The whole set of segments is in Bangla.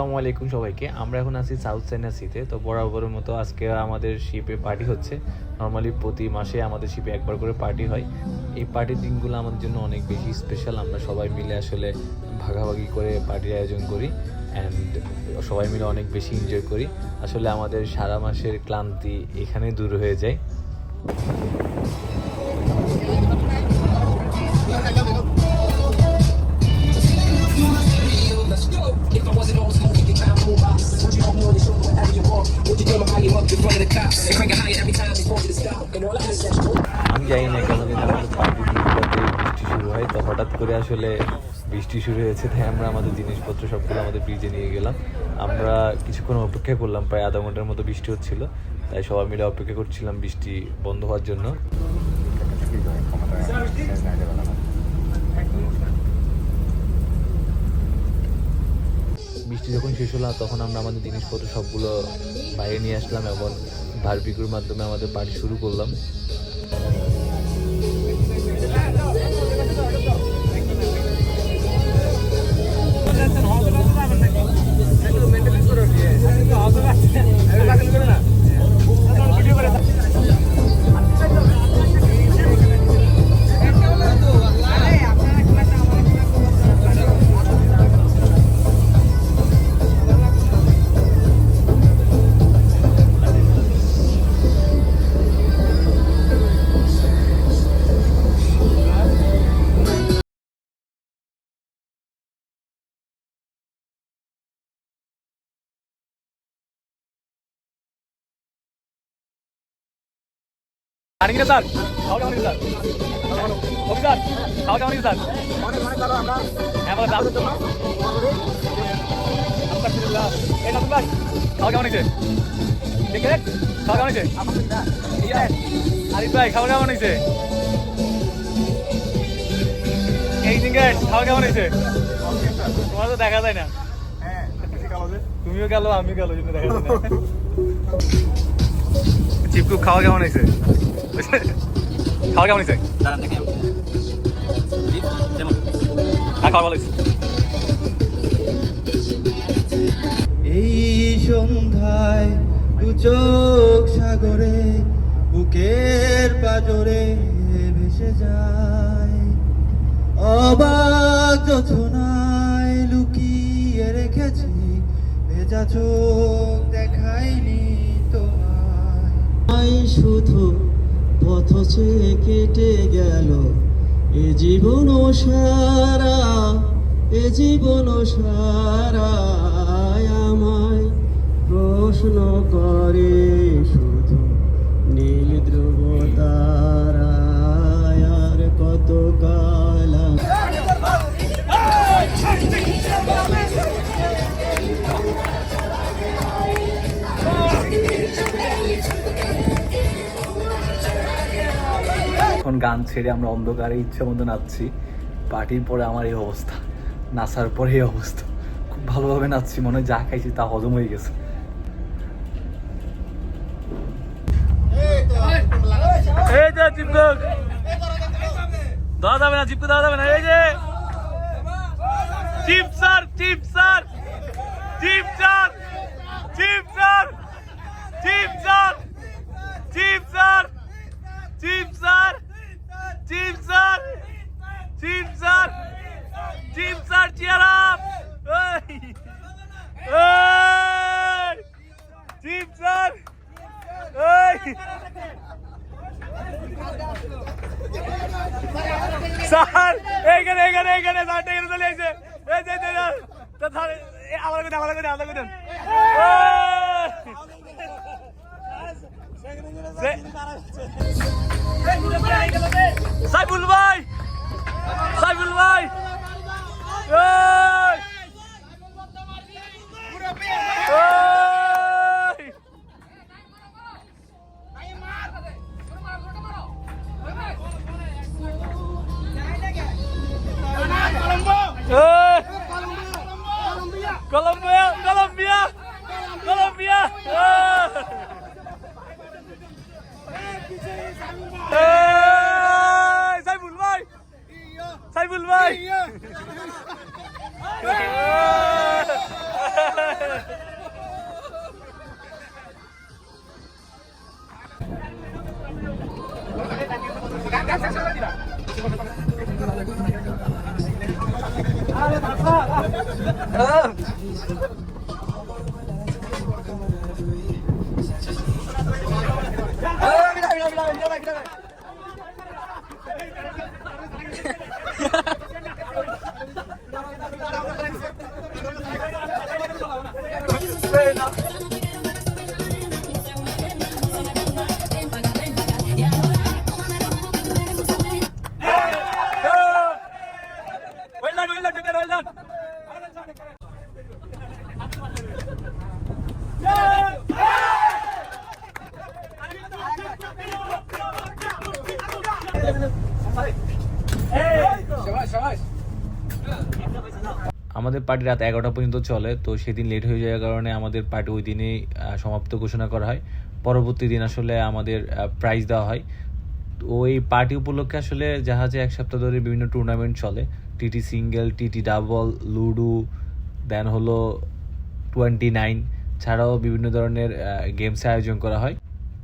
আলাইকুম সবাইকে। আমরা এখন আছি সাউথ চাইনা সিতে তো। বরাবরের মতো আজকে আমাদের শিপে পার্টি হচ্ছে। নর্মালি প্রতি মাসে আমাদের শিপে একবার করে পার্টি হয়। এই পার্টির দিনগুলো আমাদের জন্য অনেক বেশি স্পেশাল আমরা সবাই মিলে আসলে ভাগাভাগি করে পার্টির আয়োজন করি। অ্যান্ড সবাই মিলে অনেক বেশি এনজয় করি। আসলে আমাদের সারা মাসের ক্লান্তি এখানে দূর হয়ে যায়। আমি জানি না কেন কিন্তু আমাদের পার্টি বৃষ্টি শুরু হয় তো হঠাৎ করে আসলে বৃষ্টি শুরু হয়েছে তাই আমরা আমাদের জিনিসপত্র সবগুলো আমাদের ব্রিজে নিয়ে গেলাম আমরা কিছুক্ষণ অপেক্ষা করলাম প্রায় আধা ঘণ্টার মতো বৃষ্টি হচ্ছিল তাই সবাই মিলে অপেক্ষা করছিলাম বৃষ্টি বন্ধ হওয়ার জন্য বৃষ্টি যখন শেষ হলো, তখন আমরা আমাদের জিনিসপত্র সবগুলো বাইরে নিয়ে আসলাম এবং বারবিকুর মাধ্যমে আমাদের বাড়ি শুরু করলাম। আনি স্যার খাওয়া কেমন স্যার। কবি স্যার খাওয়া কেমন স্যার। হ্যাঁ বলো দাও। আলহামদুলিল্লাহ এই নতুন ভাই খাওয়া কেমন হয়েছে দেখে খাওয়া কেমন হয়েছে আরিফ ভাই খাওয়া কেমন হয়েছে এই সিঙ্গেট খাওয়া কেমন হয়েছে তোমার তো দেখা যায় না। তুমিও গেল আমিও গেল দেখা যায় না। চিপকু খাওয়া কেমন হয়েছে খাওয়া কেমন হয়েছে? হ্যাঁ খাওয়া ভালো এই সন্ধ্যায় দু চোখ সাগরে, বুকের পাজরে ভেসে যায়। অবাক যোছনায় লুকিয়ে রেখেছি, ভেজা চোখ দেখাইনি তোমায় শুধু পথ চেয়ে কেটে গেল। এ জীবন সারা এ জীবন সারা আমায় প্রশ্ন করে এখন গান ছেড়ে আমরা অন্ধকারে ইচ্ছে মতো নাচছি। পার্টির পরে আমার এই অবস্থা। নাচার পরে এই অবস্থা। খুব ভালোভাবে নাচছি, মনে হয় যা খাইছি তা হজম হয়ে গেছে। দেওয়া যাবে না, চিপকে দেওয়া যাবে না, এই যে। Cheap sir cheap sir. Cheap sir cheap sir cheap sir cheap sir cheap sir cheap sir cheap sir cheap sir chair up cheap sir sir এইখানে এইখানে এইখানে স্যার এখানে চলে এসে এই যে তো স্যার আমার কথা আমার কথা আমার কথা সাইফুল 아, 미라, 미라, 미라, 미라, 미라. আমাদের পার্টি রাত এগারোটা পর্যন্ত চলে, তো সেদিন লেট হয়ে যাওয়ার কারণে আমাদের পার্টি ওই দিনেই সমাপ্ত ঘোষণা করা হয়। পরবর্তী দিন আসলে আমাদের প্রাইজ দেওয়া হয়। তো ওই পার্টি উপলক্ষে আসলে জাহাজে এক সপ্তাহ ধরে বিভিন্ন টুর্নামেন্ট চলে। TT single TT double ludo then হলো টোয়েন্টি নাইন ছাড়াও বিভিন্ন ধরনের গেমসের আয়োজন করা হয়।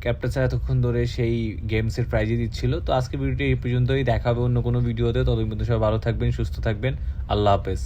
ক্যাপ্টেন স্যার এতক্ষণ ধরে সেই গেমসের প্রাইজই দিচ্ছিল। তো আজকে ভিডিওটি এই পর্যন্তই। দেখাবে অন্য কোনো ভিডিওতে ততদিন পর্যন্ত সবাই ভালো থাকবেন, সুস্থ থাকবেন। আল্লাহ হাফেজ।